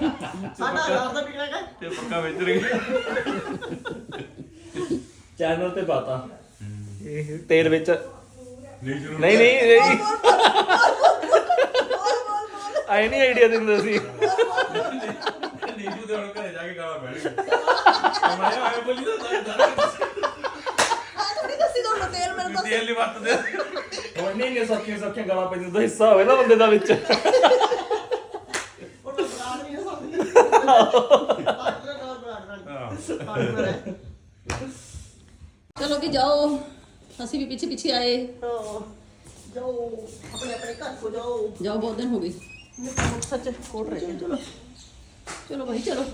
ਸਾਡਾ ਰਾਤ ਦਾ ਪਿਕਨਿਕ ਹੈ। ਤੇ ਪੱਕਾ ਵੇਚ ਰਹੀ ਚੈਨਲ ਤੇ ਪਾਤਾ। ਇਹ ਤੇਲ ਵਿੱਚ। ਨਹੀਂ ਜਰੂਰ। ਨਹੀਂ ਨਹੀਂ ਨਹੀਂ ਆਏ ਨਹੀਂ ਆਈਡੀਆ ਦਿੰਦੇ ਸੀ। ਨੀਜੂ ਦੇ ਹੁਣ ਘਰੇ ਜਾ ਕੇ ਗਾਲਾਂ ਪੈਣਗੇ ਮੈਂ ਆਇਆ ਬੋਲੀ ਦਾ ਥੋੜੀ ਦੱਸੀ ਤੁਹਾਨੂੰ ਤੇਲ ਮੇਰੇ ਤੋਂ ਤੇਲ ਨਹੀਂ ਵਰਤਦੇ। ਹੁਣ ਨਹੀਂ ਕਿ ਸੌਖੀਆਂ ਸੌਖੀਆਂ ਗਾਲਾਂ ਪੈਂਦੀਆਂ ਤਾਂ ਹਿੱਸਾ ਹੋਵੇ ਨਾ ਬੰਦੇ ਦਾ ਵਿੱਚ ਉਹ ਤਾਂ ਬਰਾੜ ਨਹੀਂ ਹੈ ਸਾਡੀ ਪਾਟਰ ਨਾਲ ਬਰਾੜ ਹਾਂ ਬਰਾੜ ਚਲੋ ਵੀ ਜਾਓ ਅਸੀਂ ਵੀ ਪਿੱਛੇ ਪਿੱਛੇ ਆਏ ਹਾਂ ਜਾਓ ਆਪਣੇ ਆਪਣੇ ਘਰ ਕੋ ਜਾਓ ਜਾਓ ਬਹੁਤ ਦਿਨ ਹੋ ਗਏ ਮੈਂ ਸੱਚ ਕੋਟ ਰਹਿ ਗਿਆ ਚਲੋ ਚਲੋ ਭਾਈ ਚਲੋ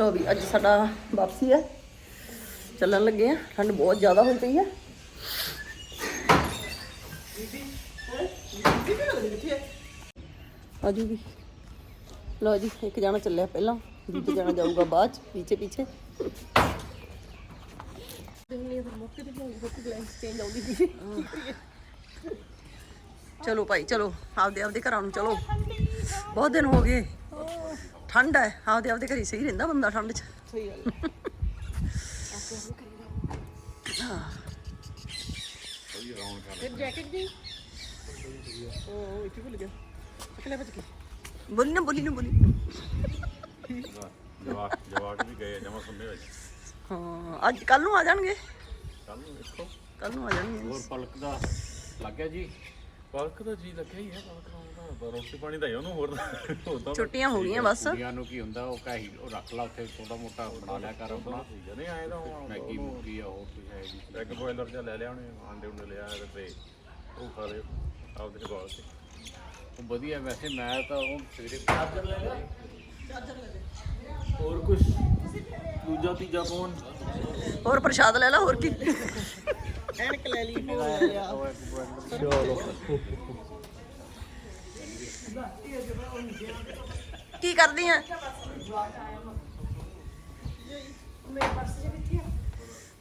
ਲੋ ਵੀ ਅੱਜ ਸਾਡਾ ਵਾਪਸੀ ਹੈ ਚੱਲਣ ਲੱਗੇ ਆ ਠੰਡ ਬਹੁਤ ਜ਼ਿਆਦਾ ਹੋਈ ਪਈ ਹੈ ਆਜੂ ਵੀ ਲੋ ਜੀ ਇੱਕ ਜਾਣਾ ਚੱਲਿਆ ਪਹਿਲਾਂ ਦੂਜਾ ਜਾਣਾ ਜਾਊਗਾ ਬਾਅਦ ਚ ਪਿੱਛੇ ਪਿੱਛੇ। ਚਲੋ ਭਾਈ ਚਲੋ ਆਪਦੇ ਆਪਦੇ ਘਰਾਂ ਨੂੰ ਚਲੋ। ਬਹੁਤ ਦਿਨ ਹੋ ਗਏ। ਠੰਡ ਹੈ ਆਪਦੇ ਆਪਦੇ ਘਰੀ ਸਹੀ ਰਹਿੰਦਾ ਬੰਦਾ ਠੰਡ 'ਚ। ਸਹੀ ਗੱਲ ਜੈਕਟ ਦੀ? ਉਹ ਇੱਥੇ ਭੁੱਲ ਗਿਆ। ਅਕਲੇ ਬਚ ਕੇ ਬੋਲੀ ਨਾ ਬੋਲੀ ਨਾ ਬੋਲੀ। ਜਵਾਕ ਜਵਾਕ ਵੀ ਗਏ ਜਮਾ ਸੁਣਨੇ ਵਿੱਚ। ਹਾਂ ਅੱਜ ਕੱਲ ਨੂੰ ਆ ਜਾਣਗੇ। ਕੱਲ ਨੂੰ ਦੇਖੋ। ਕੱਲ ਨੂੰ ਆ ਜਾਣਗੇ। ਹੋਰ ਪਲਕ ਦਾ ਲੱਗ ਗਿਆ ਜੀ? ਪਲਕ ਦਾ ਜੀ ਲੱਗਿਆ ਹੀ ਹੈ ਪਲਕ ਦਾ ਉਹਦਾ ਰੋਟੀ ਪਾਣੀ ਦਾ ਹੀ ਉਹਨੂੰ ਹੋਰ ਤਾਂ ਛੁੱਟੀਆਂ ਹੋ ਗਈਆਂ ਬਸ ਨੂੰ ਕੀ ਹੁੰਦਾ ਉਹ ਕਹੀ ਉਹ ਰੱਖ ਲਾ ਉੱਥੇ ਛੋਟਾ ਮੋਟਾ ਬਣਾ ਲਿਆ ਕਰ ਆਪਣਾ। ਨਹੀਂ ਆਏ ਤਾਂ ਹੁਣ ਮੈਗੀ ਮੁਗੀ ਆ ਹੋਰ ਕੁਝ ਹੈ ਜੀ ਐਗ ਬੋਇਲਰ ਜਾਂ ਲੈ ਲਿਆ ਉਹਨੇ ਆਂਡੇ ਉਂਡੇ ਲਿਆ ਤੇ ਉਹ ਖਾ ਲਿਓ ਆਪਦੇ ਕੋਲ ਤੇ ਉਹ ਵਧੀਆ ਵੈਸੇ ਮੈਂ ਤਾਂ ਉਹ ਸਵੇਰੇ ਹੋਰ ਕੁਝ ਦੂਜਾ ਤੀਜਾ ਫੋਨ ਹੋਰ ਪ੍ਰਸ਼ਾਦ ਲੈ ਲਾ ਹੋਰ ਕੀ? ਐਨਕ ਲੈ ਲਈ ਫੋਨ ਲੈ ਲਿਆ। ਕੀ ਕਰਦੀ ਆ?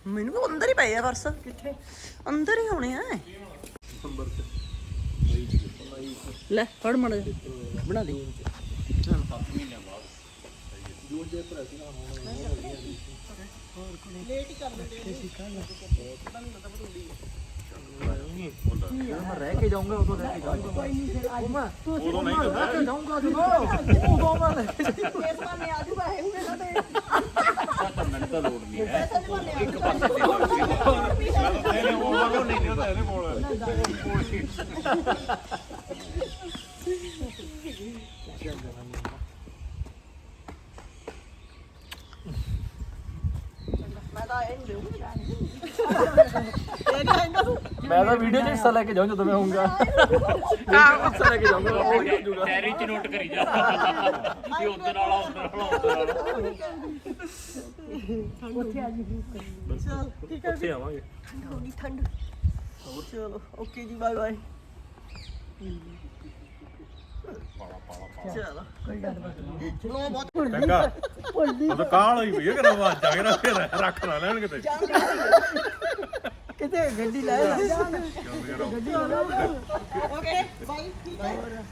ਮੈਨੂੰ ਵੀ ਅੰਦਰ ਹੀ ਪਏ ਆ ਪਰਸ। ਕਿੱਥੇ? ਅੰਦਰ ਹੀ ਹੋਣੇ ਆ। ਲੈ ਫੜ ਮੜ ਬਣਾ ਦੇ। ਰਹਿ ਕੇ ਜਾਊਂਗਾ ਉਦੋਂ ਰਹਿ ਕੇ ਜਾਊਂਗਾ। ਉਦੋਂ ਨਹੀਂ ਜਾਊਂਗਾ ਜਦੋਂ। ਉਦੋਂ। ਮੈਂ ਕੇ ਇਸ ਨਾ ਤਾਂ ਮੈਨੂੰ ਤਾਂ ਲੋੜ ਨਹੀਂ ਹੈ ਇੱਕ ਪਾਸੇ ਤੇ ਨਹੀਂ ਨਹੀਂ ਉਹ ਵਾਲਾ ਨਹੀਂ ਨਹੀਂ ਉਹਦਾ ਇਹਦੇ ਕੋਲ ਮੈਂ ਤਾਂ ਇਹ ਨਹੀਂ ਦੇਊਂਗਾ ਇਹ ਨਹੀਂ ਆਏਗਾ ਤੂੰ ਮੈਂ ਤਾਂ ਵੀਡੀਓ 'ਚ ਹਿੱਸਾ ਲੈ ਕੇ ਜਾਊਂ ਜਦੋਂ ਮੈਂ ਆਉਂਗਾ ਹਿੱਸਾ ਲੈ ਕੇ ਜਾਊਂਗਾ ਉਹ ਹੀ ਜਾਊਗਾ ਡੈਰੀ ਚ ਨੋਟ ਕਰੀ ਜਾ। ਇਹ ਉਧਰ ਵਾਲਾ ਉਧਰ ਵਾਲਾ ਉਧਰ ਵਾਲਾ। ਚਲ ਠੀਕ ਹੈ ਉੱਥੇ ਆਵਾਂਗੇ। ਹੋ ਗਈ ਠੰਡ। ਚਲੋ ਓਕੇ ਜੀ ਬਾਏ ਬਾਏ। ਚਲੋ ਚਲੋ ਬਹੁਤ ਚੰਗਾ। ਉਹ ਤਾਂ ਕਾਲ ਹੋਈ ਪਈ ਹੈ ਕਿ ਨਾ ਜਾ ਕੇ ਰੱਖ ਰੱਖ ਨਾ ਲੈਣ ਕਿਤੇ। ਕਿਤੇ ਗੱਡੀ ਲੈ ਓਕੇ ਬਾਈ ਠੀਕ ਹੈ।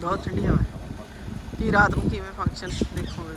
ਬਹੁਤ ਠੰਡੀ ਹਵਾ ਕੀ ਰਾਤ ਨੂੰ ਕਿਵੇਂ ਫੰਕਸ਼ਨ ਦੇਖੋਗੇ?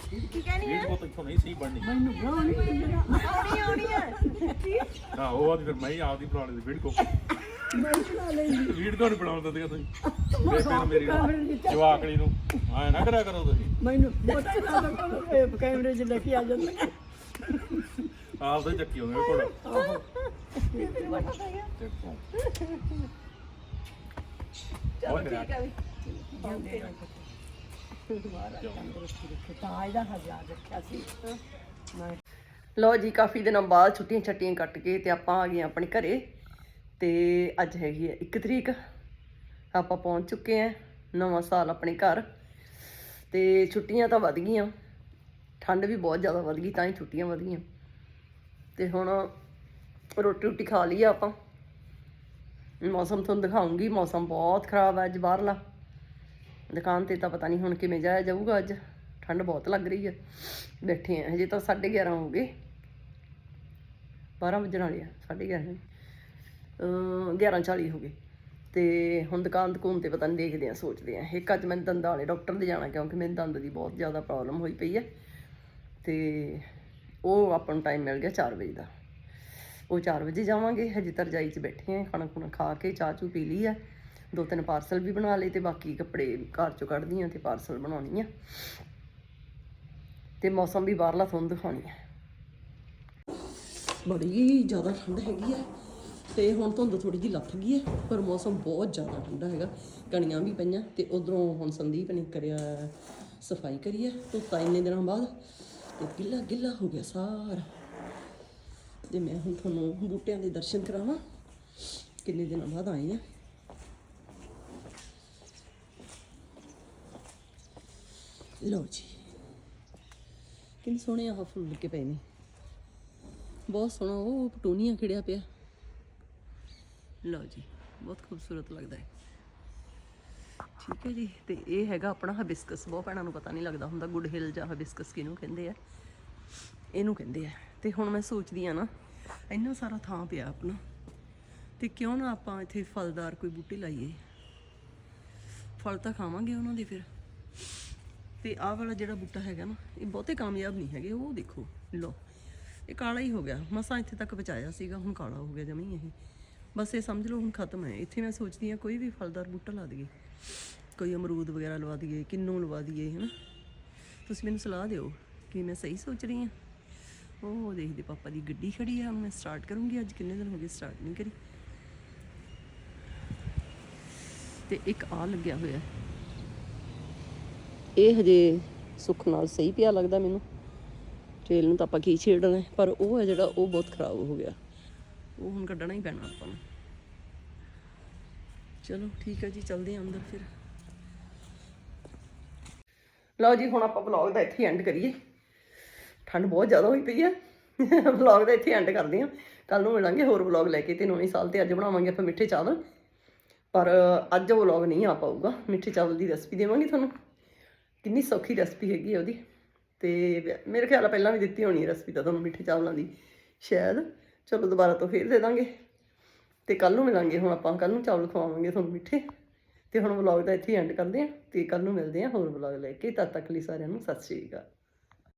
ਕੀ ਕਹਿਣੀ ਹੈ ਇਹ ਬਹੁਤ ਇੱਥੋਂ ਨਹੀਂ ਸਹੀ ਬਣਨੀ ਆਉਣੀ ਆਉਣੀ ਹੈ ਹਾਂ ਉਹ ਆਦੀ ਫਿਰ ਮੈਂ ਹੀ ਆਪਦੀ ਪੁਰਾਣੀ ਦੀ ਵੀਡ ਕੋ ਵੀਡੀਓ ਨਹੀਂ ਬਣਾਉਣ ਦਿੰਦੇ ਤੁਸੀਂ ਬੇਬੇ ਨੂੰ ਮੇਰੀ ਜਵਾਕੜੀ ਨੂੰ ਐ ਨਾ ਕਰਿਆ ਕਰੋ ਤੁਸੀਂ ਮੈਨੂੰ ਪਤਾ ਹੀ ਨਾ ਲੱਗਾ ਕੈਮਰੇ 'ਚ ਲੈ ਕੇ ਆ ਜਾਂਦਾ ਆਪ ਤਾਂ ਚੱਕੀ ਹੋਵੇ ਕੋੜਾ ਚੱਕੋ ਚਲੋ ਠੀਕ ਹੈ ਤਾਂ ਇਹਦਾ ਹਜ਼ਾਰ ਲਓ ਜੀ, ਕਾਫੀ ਦਿਨਾਂ ਬਾਅਦ ਛੁੱਟੀਆਂ ਛੱਟੀਆਂ ਕੱਟ ਕੇ ਤੇ ਆਪਾਂ ਆ ਗਏ ਆਪਣੇ ਘਰੇ। ਤੇ ਅੱਜ ਹੈਗੀ ਹੈ 1 ਤਰੀਕ। ਆਪਾਂ ਪਹੁੰਚ ਚੁੱਕੇ ਹਾਂ ਨਵਾਂ ਸਾਲ ਆਪਣੇ ਘਰ। ਤੇ ਛੁੱਟੀਆਂ ਤਾਂ ਵੱਧ ਗਈਆਂ। ਠੰਡ ਵੀ ਬਹੁਤ ਜ਼ਿਆਦਾ ਵੱਧ ਗਈ, ਤਾਂ ਹੀ ਛੁੱਟੀਆਂ ਵਧ ਗਈਆਂ। ਤੇ ਹੁਣ ਰੋਟੀ ਰੋਟੀ ਖਾ ਲਈ ਆ ਆਪਾਂ। ਮੌਸਮ ਤੁਹਾਨੂੰ ਦਿਖਾਉਂਗੀ, ਮੌਸਮ ਬਹੁਤ ਖਰਾਬ ਹੈ ਅੱਜ ਬਾਹਰਲਾ। ਦੁਕਾਨ ਤੇ ਤਾਂ ਪਤਾ ਨਹੀਂ ਹੁਣ ਕਿਵੇਂ ਜਾਇਆ ਜਾਊਗਾ ਅੱਜ। ਠੰਡ ਬਹੁਤ ਲੱਗ ਰਹੀ ਹੈ ਬੈਠੇ ਆ, ਹਜੇ ਤਾਂ 11:30 ਹੋ ਗਏ। 12 ਵਜਣ ਵਾਲੇ ਆ 11:30 ਅ 11:40 ਹੋ ਗਏ। ਤੇ ਹੁਣ ਦੁਕਾਨ ਦੁਕਾਨ ਤੇ ਪਤਾ ਨਹੀਂ ਦੇਖਦੇ ਆ, ਸੋਚਦੇ ਆ। ਇੱਕ ਅੱਜ ਮੈਂ ਦੰਦਾਂ ਵਾਲੇ ਡਾਕਟਰ ਦੇ ਜਾਣਾ, ਕਿਉਂਕਿ ਮੇਰੇ ਦੰਦ ਦੀ ਬਹੁਤ ਜ਼ਿਆਦਾ ਪ੍ਰੋਬਲਮ ਹੋਈ ਪਈ ਹੈ ਤੇ ਉਹ ਆਪਾਂ ਨੂੰ ਟਾਈਮ ਮਿਲ ਗਿਆ 4 ਵਜੇ ਦਾ। ਉਹ 4 ਵਜੇ ਜਾਵਾਂਗੇ, ਹਜੇ ਤਾਂ ਰਜਾਈ 'ਚ ਬੈਠੇ ਆ, ਖਾਣਾ ਖੁਣਾ ਖਾ ਕੇ ਚਾਹ ਚੂ ਪੀ ਲਈ ਆ। ਦੋ ਤਿੰਨ ਪਾਰਸਲ ਵੀ ਬਣਾ ਲਏ ਤੇ ਬਾਕੀ ਕੱਪੜੇ ਘਰ ਚੋਂ ਕੱਢਦੀ ਆ ਤੇ ਪਾਰਸਲ ਬਣਾਉਣੀ ਆ। ਤੇ ਮੌਸਮ ਵੀ ਬਾਹਰਲਾ ਤੁਹਾਨੂੰ ਦਿਖਾਉਣੀ ਹੈ ਬੜੀ ਜ਼ਿਆਦਾ ਠੰਡ ਹੈਗੀ ਹੈ ਤੇ ਹੁਣ ਧੁੰਦ ਥੋੜੀ ਜਿਹੀ ਲੱਥ ਗਈ ਹੈ ਪਰ ਮੌਸਮ ਬਹੁਤ ਜ਼ਿਆਦਾ ਠੰਡਾ ਹੈਗਾ। ਕਣੀਆਂ ਵੀ ਪਈਆਂ ਤੇ ਉਧਰੋਂ ਹੁਣ ਸੰਦੀਪ ਨੇ ਕਰਿਆ ਸਫ਼ਾਈ ਕਰੀ ਹੈ ਧੁੱਤਾ ਇੰਨੇ ਦਿਨਾਂ ਬਾਅਦ ਤੇ ਗਿੱਲਾ ਗਿੱਲਾ ਹੋ ਗਿਆ ਸਾਰਾ। ਤੇ ਮੈਂ ਹੁਣ ਤੁਹਾਨੂੰ ਬੂਟਿਆਂ ਦੇ ਦਰਸ਼ਨ ਕਰਾਵਾਂ, ਕਿੰਨੇ ਦਿਨਾਂ ਬਾਅਦ ਆਏ ਆ। ਲਓ ਜੀ। ਕਿੰਨੇ ਸੋਹਣੇ ਆਹ ਫੁੱਲ ਕੇ ਪਏ ਨੇ। ਬਹੁਤ ਸੋਹਣਾ, ਉਹ ਪਟੂਨੀਆ ਖਿੜਿਆ ਪਿਆ। ਲਓ ਜੀ, ਬਹੁਤ ਖੂਬਸੂਰਤ ਲੱਗਦਾ ਹੈ। ਠੀਕ ਹੈ ਜੀ, ਤੇ ਇਹ ਹੈਗਾ ਆਪਣਾ ਹਬਿਸਕਸ। ਬਹੁਤ ਭੈਣਾਂ ਨੂੰ ਪਤਾ ਨਹੀਂ ਲੱਗਦਾ ਹੁੰਦਾ, ਗੁੱਡ ਹਿਲ ਜਾਂ ਹਬਿਸਕਸ ਕਿਹਨੂੰ ਕਹਿੰਦੇ ਆ। ਇਹਨੂੰ ਕਹਿੰਦੇ ਆ। ਤੇ ਹੁਣ ਮੈਂ ਸੋਚਦੀ ਆ ਨਾ, ਇੰਨਾ ਸਾਰਾ ਥਾਂ ਪਿਆ ਆਪਣਾ। ਤੇ ਕਿਉਂ ਨਾ ਆਪਾਂ ਇੱਥੇ ਫਲਦਾਰ ਕੋਈ ਬੂਟੇ ਲਾਈਏ। ਫਲ ਤਾਂ ਖਾਵਾਂਗੇ ਉਹਨਾਂ ਦੇ ਫਿਰ। ਤੇ ਆਹ ਵਾਲਾ ਜਿਹੜਾ ਬੂਟਾ ਹੈਗਾ ਨਾ, ਇਹ ਬਹੁਤੇ ਕਾਮਯਾਬ ਨਹੀਂ ਹੈਗੇ, ਉਹ ਦੇਖੋ ਲੋ ਇਹ ਕਾਲਾ ਹੀ ਹੋ ਗਿਆ। ਮਸਾਂ ਇੱਥੇ ਤੱਕ ਬਚਾਇਆ ਸੀਗਾ, ਹੁਣ ਕਾਲਾ ਹੋ ਗਿਆ ਜਮੀ ਇਹ। ਬਸ ਇਹ ਸਮਝ ਲਓ, ਹੁਣ ਖਤਮ ਹੈ। ਇੱਥੇ ਮੈਂ ਸੋਚਦੀ ਆ ਕੋਈ ਵੀ ਫਲਦਾਰ ਬੂਟਾ ਲਾ ਦਈਏ, ਕੋਈ ਅਮਰੂਦ ਵਗੈਰਾ ਲਵਾ ਦਈਏ, ਕਿੰਨੂ ਲਵਾ ਦਈਏ, ਹਨਾ? ਤੁਸੀਂ ਮੈਨੂੰ ਸਲਾਹ ਦਿਓ ਕਿ ਮੈਂ ਸਹੀ ਸੋਚ ਰਹੀ ਹਾਂ। ਉਹ ਦੇਖਦੇ ਪਾਪਾ ਦੀ ਗੱਡੀ ਖੜੀ ਆ, ਹੁਣ ਮੈਂ ਸਟਾਰਟ ਕਰੂੰਗੀ। ਅੱਜ ਕਿੰਨੇ ਦਿਨ ਹੋ ਗਏ ਸਟਾਰਟ ਨਹੀਂ ਕਰੀ। ਤੇ ਇੱਕ ਆ ਲੱਗਿਆ ਹੋਇਆ। ਇਹ ਹਜੇ ਸੁੱਖ ਨਾਲ ਸਹੀ ਪਿਆ ਲੱਗਦਾ ਮੈਨੂੰ। ਤੇਲ ਨੂੰ ਤਾਂ ਆਪਾਂ ਕੀ ਛੇੜਨਾ ਪਰ ਉਹ ਹੈ ਜਿਹੜਾ ਉਹ ਬਹੁਤ ਖਰਾਬ ਹੋ ਗਿਆ। ਉਹ ਹੁਣ ਕੱਢਣਾ ਹੀ ਪੈਣਾ ਆਪਾਂ ਨੂੰ। ਚਲੋ ਠੀਕ ਹੈ ਜੀ, ਚੱਲਦੇ ਹਾਂ ਅੰਦਰ ਫਿਰ। ਲਓ ਜੀ, ਹੁਣ ਆਪਾਂ ਵਲੌਗ ਦਾ ਇੱਥੇ ਐਂਡ ਕਰੀਏ। ਠੰਡ ਬਹੁਤ ਜ਼ਿਆਦਾ ਹੋਈ ਪਈ ਹੈ। ਵਲੌਗ ਦਾ ਇੱਥੇ ਐਂਡ ਕਰਦੇ ਹਾਂ। ਕੱਲ ਨੂੰ ਮਿਲਾਂਗੇ ਹੋਰ ਵਲੌਗ ਲੈ ਕੇ ਤੇ ਨਵੇਂ ਸਾਲ ਤੇ ਅੱਜ ਬਣਾਵਾਂਗੇ ਆਪਾਂ ਮਿੱਠੇ ਚਾਵਲ। ਪਰ ਅੱਜ ਉਹ ਵਲੌਗ ਨਹੀਂ ਆ ਪਾਊਗਾ। ਮਿੱਠੇ ਚਾਵਲ ਦੀ ਰੈਸਪੀ ਦੇਵਾਂਗੇ ਤੁਹਾਨੂੰ। ਕਿੰਨੀ ਸੌਖੀ ਰੈਸਪੀ ਹੈਗੀ ਹੈ ਉਹਦੀ। ਤੇ ਮੇਰੇ ਖਿਆਲ ਆ ਪਹਿਲਾਂ ਵੀ ਦਿੱਤੀ ਹੋਣੀ ਹੈ ਰੈਸਪੀ ਤਾਂ ਤੁਹਾਨੂੰ ਮਿੱਠੇ ਚਾਵਲਾਂ ਦੀ, ਸ਼ਾਇਦ। ਚਲੋ ਦੁਬਾਰਾ ਤੋਂ ਫੇਰ ਦੇ ਦਾਂਗੇ। ਤੇ ਕੱਲ ਨੂੰ ਮਿਲਾਂਗੇ, ਹੁਣ ਆਪਾਂ ਕੱਲ ਨੂੰ ਚਾਵਲ ਖਵਾਵਾਂਗੇ ਤੁਹਾਨੂੰ ਮਿੱਠੇ। ਤੇ ਹੁਣ ਵਲੌਗ ਦਾ ਇੱਥੇ ਐਂਡ ਕਰਦੇ ਹਾਂ। ਤੇ ਕੱਲ ਨੂੰ ਮਿਲਦੇ ਹਾਂ ਹੋਰ ਵਲੌਗ ਲੈ ਕੇ। ਤਦ ਤੱਕ ਲਈ ਸਾਰਿਆਂ ਨੂੰ ਸਤਿ ਸ਼੍ਰੀ ਅਕਾਲ।